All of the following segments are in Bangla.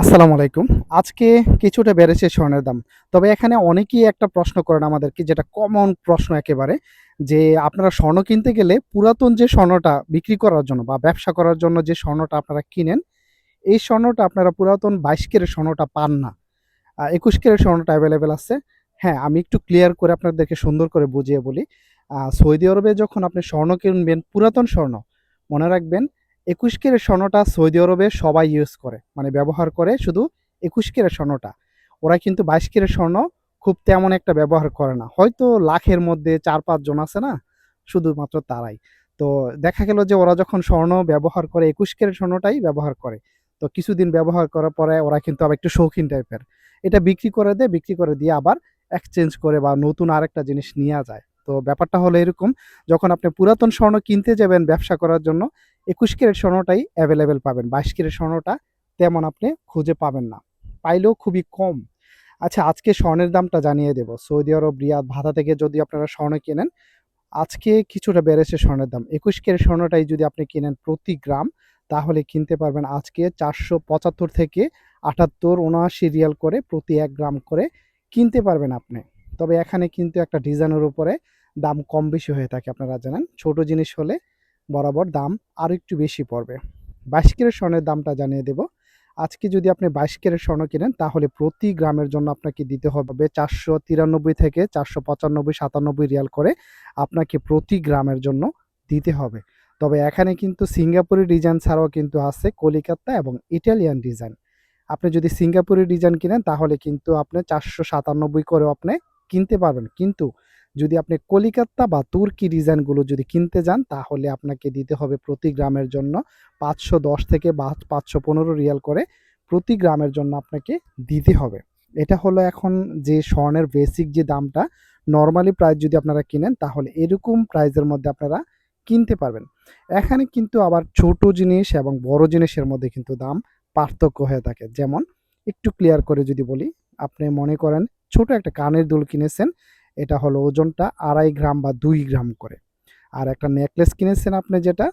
আসসালামু আলাইকুম। আজকে কিছুটা বেড়েছে স্বর্ণের দাম। তবে এখানে অনেকেই একটা প্রশ্ন করেন আমাদেরকে, যেটা কমন প্রশ্ন একেবারে, যে আপনারা স্বর্ণ কিনতে গেলে পুরাতন যে স্বর্ণটা বিক্রি করার জন্য বা ব্যবসা করার জন্য যে স্বর্ণটা আপনারা কিনেন, এই স্বর্ণটা আপনারা পুরাতন বাইশ কেরের স্বর্ণটা পান না। একুশ কেরের স্বর্ণটা অ্যাভেলেবেল আছে। হ্যাঁ আমি একটু ক্লিয়ার করে আপনাদেরকে সুন্দর করে বুঝিয়ে বলি। সৌদি আরবে যখন আপনি স্বর্ণ কিনবেন, পুরাতন স্বর্ণ, মনে রাখবেন একুশ কেরের স্বর্ণটা সৌদি আরবে সবাই ইউজ করে মানে ব্যবহার করে শুধু একুশ কেরের স্বর্ণটা ওরা কিন্তু বাইশ কেরের স্বর্ণ খুব তেমন একটা ব্যবহার করে না। হয়তো লাখের মধ্যে চার পাঁচজন আছে না, শুধুমাত্র তারাই। তো দেখা গেল যে ওরা যখন স্বর্ণ ব্যবহার করে একুশ কেরের স্বর্ণটাই ব্যবহার করে। তো কিছুদিন ব্যবহার করার পরে ওরা কিন্তু আবার একটু শৌখিন টাইপের এটা বিক্রি করে দেয় বিক্রি করে দিয়ে আবার এক্সচেঞ্জ করে বা নতুন আরেকটা জিনিস নিয়ে যায়। তো ব্যাপারটা হলো এরকম, যখন আপনি পুরাতন স্বর্ণ কিনতে যাবেন ব্যবসা করার জন্য, একুশ ক্যারেট স্বর্ণটাই অ্যাভেলেবেল পাবেন। বাইশ ক্যারেট স্বর্ণটা তেমন আপনি খুঁজে পাবেন না। পাইলেও খুবই কম। আচ্ছা আজকে স্বর্ণের দামটা জানিয়ে দেব। সৌদি আরব, রিয়াদ, ভাতা থেকে যদি আপনারা স্বর্ণ কেনেন, আজকে কিছুটা বেড়েছে স্বর্ণের দাম। একুশ ক্যারেট স্বর্ণটাই যদি আপনি কেনেন প্রতি গ্রাম, তাহলে কিনতে পারবেন আজকে চারশো পঁচাত্তর থেকে আটাত্তর উনআশি রিয়াল করে প্রতি এক গ্রাম করে কিনতে পারবেন আপনি। তবে এখানে কিন্তু একটা ডিজাইনের উপরে দাম কম বেশি হয়ে থাকে আপনারা জানেন। ছোট জিনিস হলে বরাবর দাম আরও একটু বেশি পড়বে। বাইশ ক্যারেট স্বর্ণের দামটা জানিয়ে দেব। আজকে যদি আপনি বাইশ ক্যারেট স্বর্ণ কিনেন, তাহলে প্রতি গ্রামের জন্য আপনাকে দিতে হবে চারশো তিরানব্বই থেকে চারশো পঁচানব্বই, সাতানব্বই রিয়াল করে আপনাকে প্রতি গ্রামের জন্য দিতে হবে। তবে এখানে কিন্তু সিঙ্গাপুরি ডিজাইন ছাড়াও কিন্তু আছে কলিকাতা এবং ইটালিয়ান ডিজাইন। আপনি যদি সিঙ্গাপুরি ডিজাইন কিনেন, তাহলে কিন্তু আপনি চারশো সাতানব্বই করেও আপনি কিনতে পারবেন। কিন্তু যদি আপনি কলিকাতা বা তুর্কি ডিজাইনগুলো যদি কিনতে যান, তাহলে আপনাকে দিতে হবে প্রতি গ্রামের জন্য পাঁচশো দশ থেকে পাঁচশো পনেরো রিয়াল করে প্রতি গ্রামের জন্য আপনাকে দিতে হবে। এটা হলো এখন যে স্বর্ণের বেসিক যে দামটা নর্মালি প্রাইস যদি আপনারা কিনেন, তাহলে এরকম প্রাইসের মধ্যে আপনারা কিনতে পারবেন। এখানে কিন্তু আবার ছোট জিনিস এবং বড় জিনিসের মধ্যে কিন্তু দাম পার্থক্য হয়ে থাকে। যেমন একটু ক্লিয়ার করে যদি বলি, আপনি মনে করেন ছোট একটা কানের দুল কিনেছেন এটা হলো ওজনটা আড়াই গ্রাম বা দুই গ্রাম করে। আর একটা নেকলেস কিনেছেন আপনি যেটা?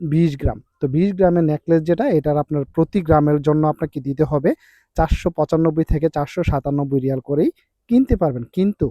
বিশ গ্রাম। তো বিশ গ্রামের নেকলেস যেটা, এটার আপনার প্রতি গ্রামের জন্য আপনাকে দিতে হবে চারশো পঁচানব্বই থেকে চারশো সাতানব্বই রিয়াল করেই কিনতে পারবেন। কিন্তু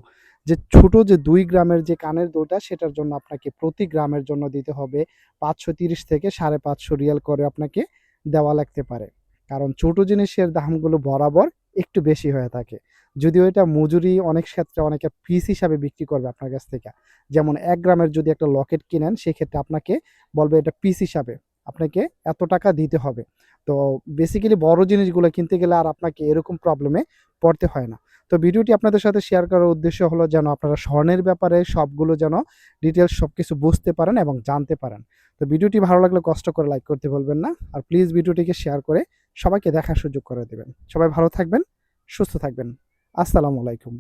যে ছোট যে দুই গ্রামের যে কানের দুলটা সেটার জন্য আপনাকে প্রতি গ্রামের জন্য দিতে হবে পাঁচশো তিরিশ থেকে সাড়ে পাঁচশো রিয়াল করে আপনাকে দেওয়া লাগতে পারে। কারণ ছোট জিনিসের দামগুলো বরাবর একটু বেশি হয়ে থাকে। যদিও এটা মজুরি অনেক ক্ষেত্রে অনেকে পিস হিসাবে বিক্রি করবে আপনার কাছ থেকে। যেমন এক গ্রামের যদি একটা লকেট কিনেন, সেক্ষেত্রে আপনাকে বলবে এটা পিস হিসাবে। আপনাকে এত টাকা দিতে হবে। তো বেসিক্যালি বড় জিনিসগুলো কিনতে গেলে আর আপনাকে এরকম প্রবলেমে পড়তে হয় না। তো ভিডিওটি আপনাদের সাথে শেয়ার করার উদ্দেশ্য হলো যেন আপনারা স্বর্ণের ব্যাপারে সবগুলো যেন ডিটেলস সব কিছু বুঝতে পারেন এবং জানতে পারেন। তো ভিডিওটি ভালো লাগলে কষ্ট করে লাইক করতে বলবেন না। আর প্লিজ ভিডিওটিকে শেয়ার করে সবাইকে দেখার সুযোগ করে দেবেন। সবাই ভালো থাকবেন সুস্থ থাকবেন। আসসালামু আলাইকুম।